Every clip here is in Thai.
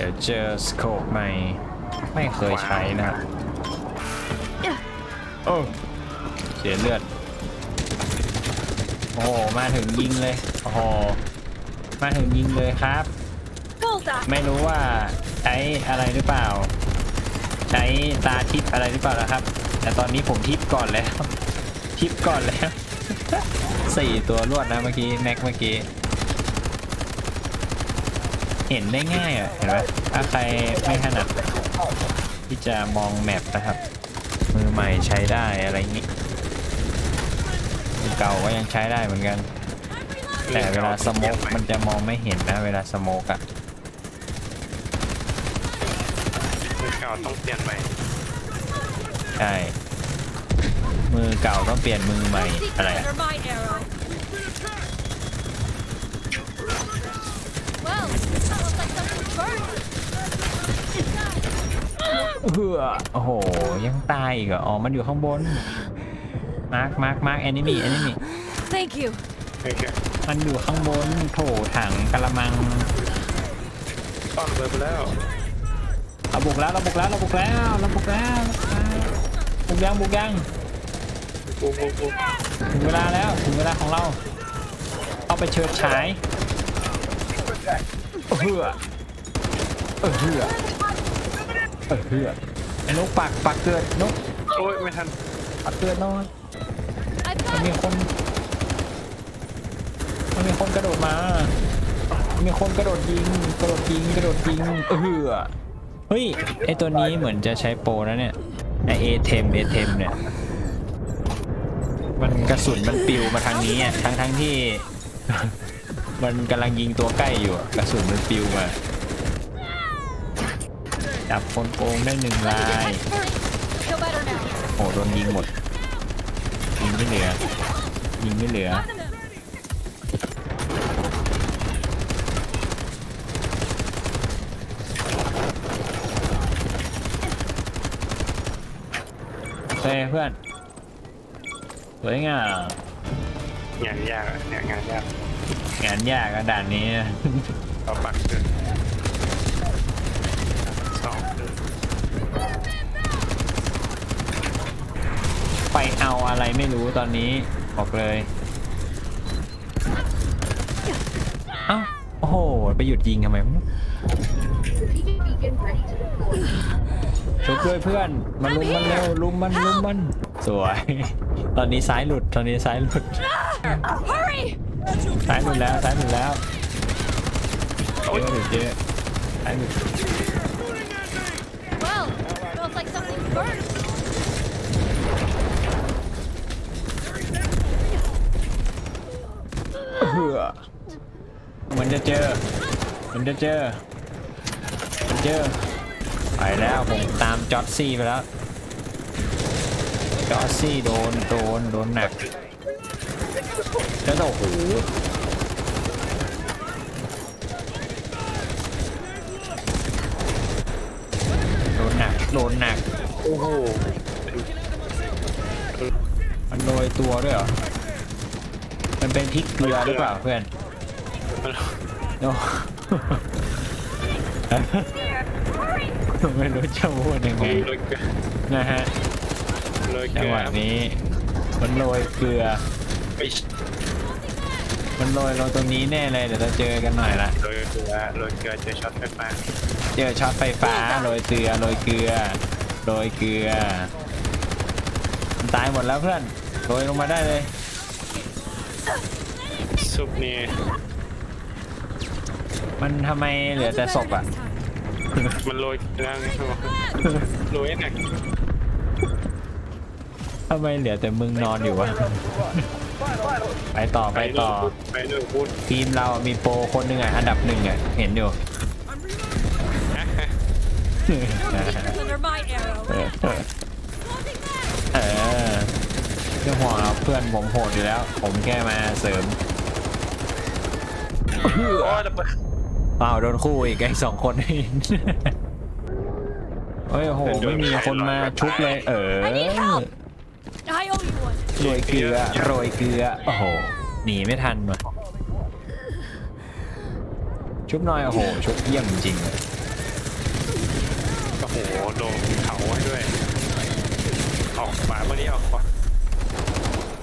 ดี๋ยวเจอสโคปใหม่ไม่เคยใช้นะครับโอ้เสียเลือด โอ้โห มาถึงยิงเลย โอ้โห มาถึงยิงเลยครับ Bullseye. ไม่รู้ว่าใช้อะไรหรือเปล่า ใช้ตาทิพย์อะไรหรือเปล่านะครับ แต่ตอนนี้ผมทิพย์ก่อนแล้ว ทิพย์ก่อนแล้วสี่ตัวรวดนะเมื่อกี้ แม็กเมื่อกี้ เห็นได้ง่ายอะเห็นไหมถ้าใครไม่ถนัดที่จะมองแมปนะครับ มือใหม่ใช้ได้อะไรอย่างนี้มือเก่าก็ยังใช้ได้เหมือนกัน แต่เวลาสโมกมันจะมองไม่เห็นนะ เวลาสโมกอะมือเก่าต้องเปลี่ยนใหม่ใช่มือเก่าต้องเปลี่ยนมือใหม่ Secret อะไรอะ เฮือโอ้โห ยังตายอีกเหรอ อ๋อ มันอยู่ข้างบน มาร์คมาร์คมาร์คแอนิมีแอนิมี Thank you. โอเคมันอยู่ข้างบนโถถังกระมังต้อนเลยไปแล้วเราบุกแล้วเราบุกแล้วเราบุกแล้วเราบุกแล้วบุกยังบุกยังปุ๊บปุ๊บปุ๊บถึงเวลาแล้วถึงเวลาของเรา เอาไปเชิดฉายเออเฮือ เออเฮือเออเฮือไอ้นกปักปักเกิดนกโอ้ยไม่ทันปักเกิดน้อย I've มัน got มีคนมันมีคนกระโดดมามันมีคนกระโดดยิง กระโดดยิง กระโดดยิง เออเฮ้ย ไอตัวนี้เหมือนจะใช้โปรนะเนี่ย ไอเอเทมเอเทมเนี่ย มันกระสุนมันปิวมาทางนี้อะทั้งทั้งที่ มันกำลังยิงตัวใกล้อยู่อะกระสุนมันปิวมา จับคนโกงได้หนึ่งราย feel better now. โอ้โดนยิงหมด ยิงไม่เหลือ ยิงไม่เหลือโอเคเพื่อนสวยงามงานยากอะเนี่ยงานยากงานยากอะด่านนี้เราปักเกินสองเกิน ไปเอาอะไรไม่รู้ตอนนี้บอกเลยเอ้าโอ้โห ไปหยุดยิงทำไมวะช่วยด้วยเพื่อนมาลุมมันเร็วลุมมันลุมมันสวย ตอนนี้ซ้ายหลุดตอนนี้ซ้ายหลุด Hurry! ซ้ายหลุดแล้วซ้ายหลุดแล้วเยอะหลุดเยอะซ้ายหลุด Well, smells like something burned. เหือเห มือนจะเจอเหมือนจะเจอ มันเจอ ไปแล้วผมตามจอร์ดซี่ไปแล้ว จอร์ดซี่โดนโดนโดนหนักแล้วโอ้โหโดนหนักโดนหนัก โอ้โห มันโรยตัวด้วยเหรอ มันเป็นพริกเกลือหรือเปล่าเพื่อน มันโอ้ไม่รู้จะพูดยังไงโรยเกลือนะฮะโรยเกจัลืงอหวะนี้ มันโรยเกลือไปมันโรยเราตรงนี้แน่เลยเดี๋ยวเราเจอกันหน่อยละโรยเกลือโรยเกลือเจอช็อตไฟฟ้าเจอช็อตไฟฟ้าโรยเกลือโรยเกลือโรยเกลือมันตายหมดแล้วเพื่อนโรยลงมาได้เลยซุปนี่ มันทำไมเหลือแต่ศพอะ มันโรยเกลือไงครับโรยหนักทำไมเหลือแต่มึงนอนอยู่วะ ไปต่อไปต่อ ไปด้วยพูดทีมเรามีโปรคนหนึ่งอะ อันดับหนึ่งอะ เห็นอยู่ Secret under my arrow. เออเออเออเรื่องห่วงเราเพื่อนผมโหดอยู่แล้ว ผมแค่มาเสริม โอ้ยระเบิด เปล่าโดนคู่อีกไอ้สองคนนี่เฮ้ยโหไม่มีคนมาชุบเลยเออ I need help. I owe you one. โรยเกลือโรยเกลือโอ้โหหนีไม่ทันว่ะชุบหน่อยโอ้โหชุบเยี่ยมจริงเลยโหโดนเขาไว้ด้วย ออกขวาเมื่อนี้ออกขวา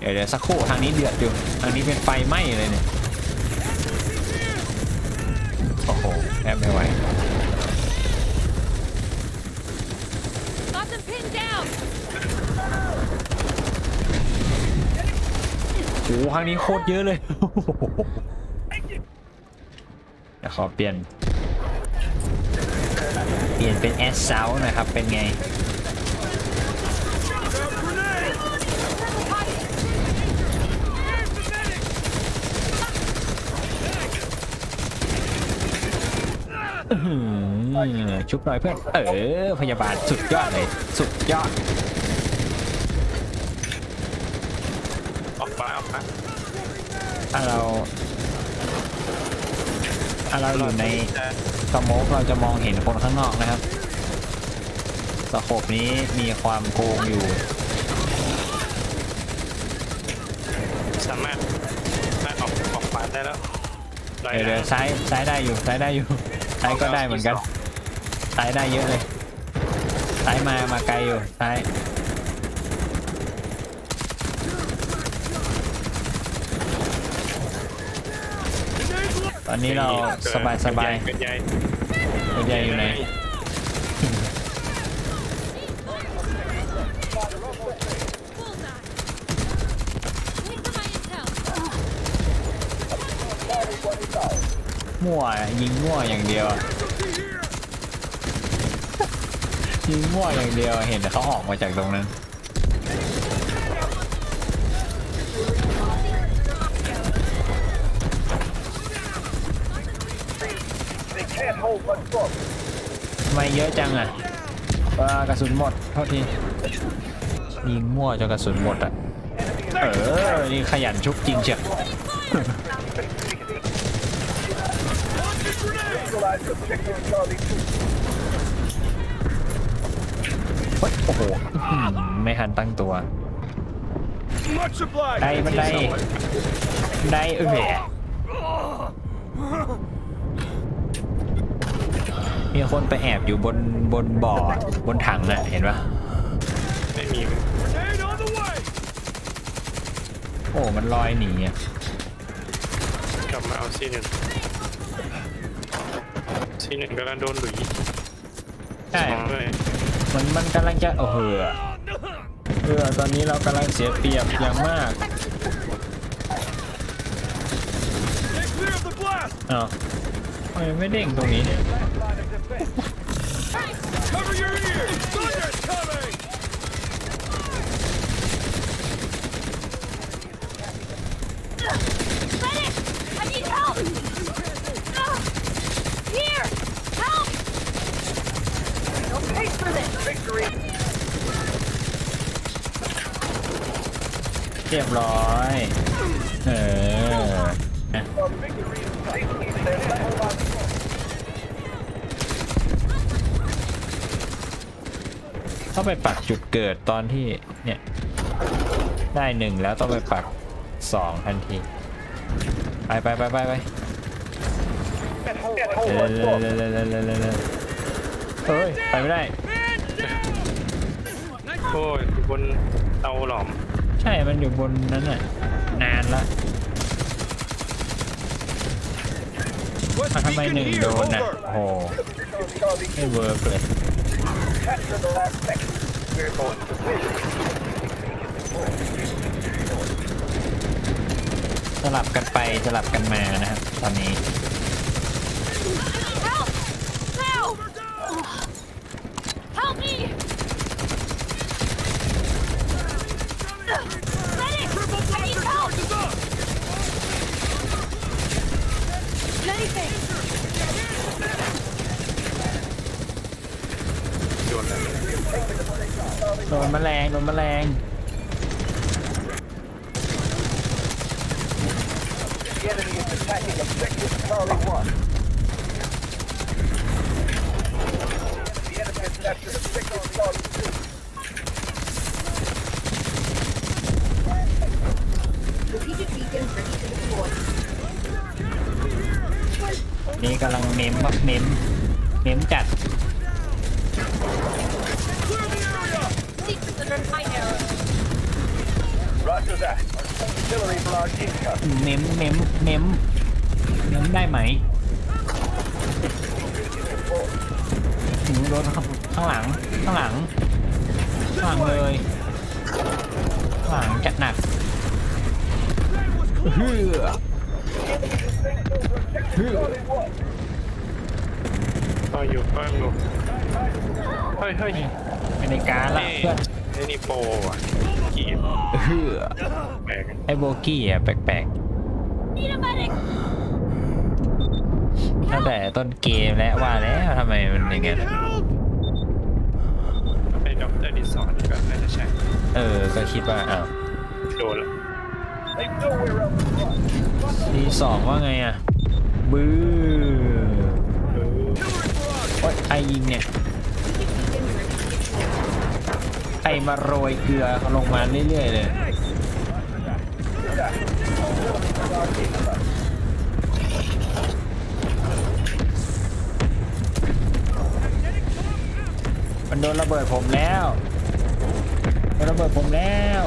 เดี๋ยวเดี๋ยวสักครู่ทางนี้เดือดอยู่ทางนี้เป็นไฟไหม้เลยเนี่ย โอ้โหแทบไม่ไหว Got them pinned down. โอ้โหครั้งนี้โคตรเยอะเลยเดี๋ยวขอเปลี่ยน เปลี่ยนเป็นแอสเซลนะครับ เป็นไง อื้อหือ ชุบหน่อยเพื่อน เออ พยาบาลสุดยอดเลย สุดยอด ออกขวาออกขวาถ้าเราถ้าเราอยู่ในจะสโมกเราจะมองเห็นคนข้างนอกนะครับสโคปนี้มีความโกงอยู่ สามารถสามารถออกออกขวาได้แล้วลอยเดี๋ยวเดี๋ยวน้ำซ้ายซ้ายได้อยู่ซ้ายได้อยู่ ซ้ายก็ได้เหมือนกันซ้ายได้เยอะเลยซ้ายมามาไกลอยู่ซ้ายตอนนี้เราสบายสบายเกิดใหญ่ตัวใหญ่อยู่ไหน Bullseye. Wait for my intel. มั่วยิงมั่วอย่างเดียวอะยิงมั่วอย่างเดียวเห็นแต่เขาออกมาจากตรงนั้นทำไมเยอะจังอะว่ากระสุนหมดโทษทียิงมั่วจนกระสุนหมดอะ เออ นี่ขยันชุบจริงเชียว เฮ้ยโอ้โหอื้อหือไม่ทันตั้งตัว Much obliged. ได้บันไดได้เออมีคนไปแอบอยู่บนบนบ่อบนถังน่ะเห็นปะไม่มี Grenade on the way. โอ้ มันลอยหนีอะกลับมาเอาซีหนึ่ง ซีหนึ่งกำลังโดนหลุยใช่สองเลยมันมันกำลังจะโอ้โหเออตอนนี้เรากำลังเสียเปรียบอย่างมาก Stay clear of the blast. อ้าวทำไมไม่เด้งตรงนี้เนี่ย Cover your ears. Thunder's coming. เรียบร้อย เออ เข้าไปปักจุดเกิดตอนที่เนี่ย ได้หนึ่งแล้วต้องไปปักสองทันที ไปไปไปไปไปเร็วเร็วเร็วเร็วเร็วเฮ้ย ไปไม่ได้ โอ้ยอยู่บนเตาหลอมใช่มันอยู่บนนั้นน่ะนานละ What's อะทำไม beacon หนึ่ง here? โดนอะ Over. โอ้โหไม่เวิร์กเลยสลับกันไปสลับกันมานะครับตอนนี้ โดนแล้วโดนแมลงโดนแมลง The enemy is attacking objective Charlie 1. The enemy has captured objective Charlie 2. นี่กำลังเน้มครับเน้มเน้มจัด Roger that. Artillery barrage incoming. เน้มเน้มเน้มเน้มได้ไหมหืมโดนข้างข้างหลังข้างหลังข้างหลังเลยข้างหลังจัดหนักเฮือ เฮือก็อยู่ก็อยู่เฮ้ยเฮ้ยไม่ในการละนี่เพื่อนไอ้นี่โปรอะกีบเฮือแปลกไอ้โบกี้อะแปลกๆตั้งแต่ต้นเกมแล้วว่าแล้วทำไมมันอย่างเงี้ยไอ้ด็อกเตอร์ดิสอนก็น่าจะใช่เออ ก็คิดว่าอ้าวโดนละ They know we're up front. ทีสองว่าไงอะบื้อเออโอ๊ยใครยิงเนี่ยใครมาโรยเกลือเขาลงมาเรื่อยๆเลยมันโดนระเบิดผมแล้วโดนระเบิดผมแล้ว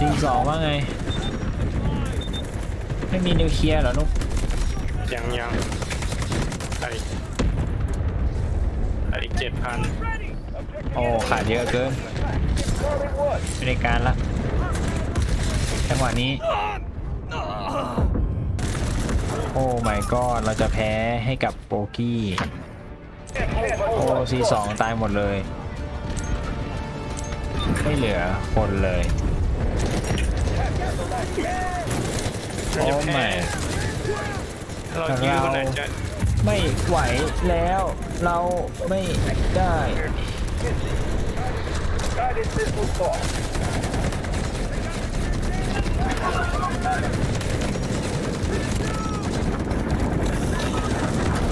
You'll be fine. Get up. ทีสองว่าไง ไม่มีนิวเคลียร์เหรอนุ๊กยังยังอะไรอะไรเจ็ดพันโอ้ขาดเยอะเกิน Charlie Wood. ไม่ได้การละจังหวะนี้ โอ้ my god เราจะแพ้ให้กับโปกี้ โอ้ซีสองตายหมดเลย ไม่เหลือคนเลย โอ้ไม่เรายืนอาจจะไม่ไหวแล้ว เราไม่ได้ Guided missile fall.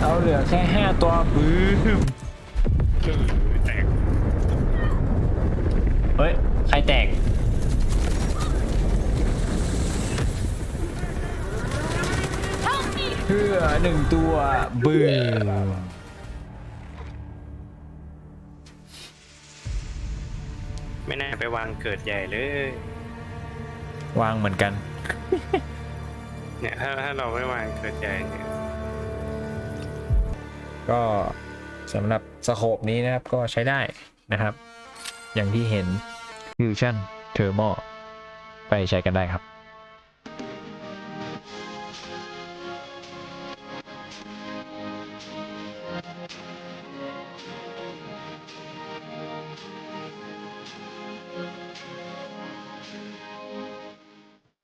เราเหลือแค่ห้าตัวปื้มคือแตกเฮ้ย ใครแตก เพื่อหนึ่งตัวบืมไม่น่าไปวางเกิดใหญ่เลย วางเหมือนกัน เนี่ยถ้าถ้าเราไม่วางเกิดใหญ่เนี่ยก็สำหรับสโคปนี้นะครับก็ใช้ได้นะครับ อย่างที่เห็น Fusion Thermal ไปใช้กันได้ครับ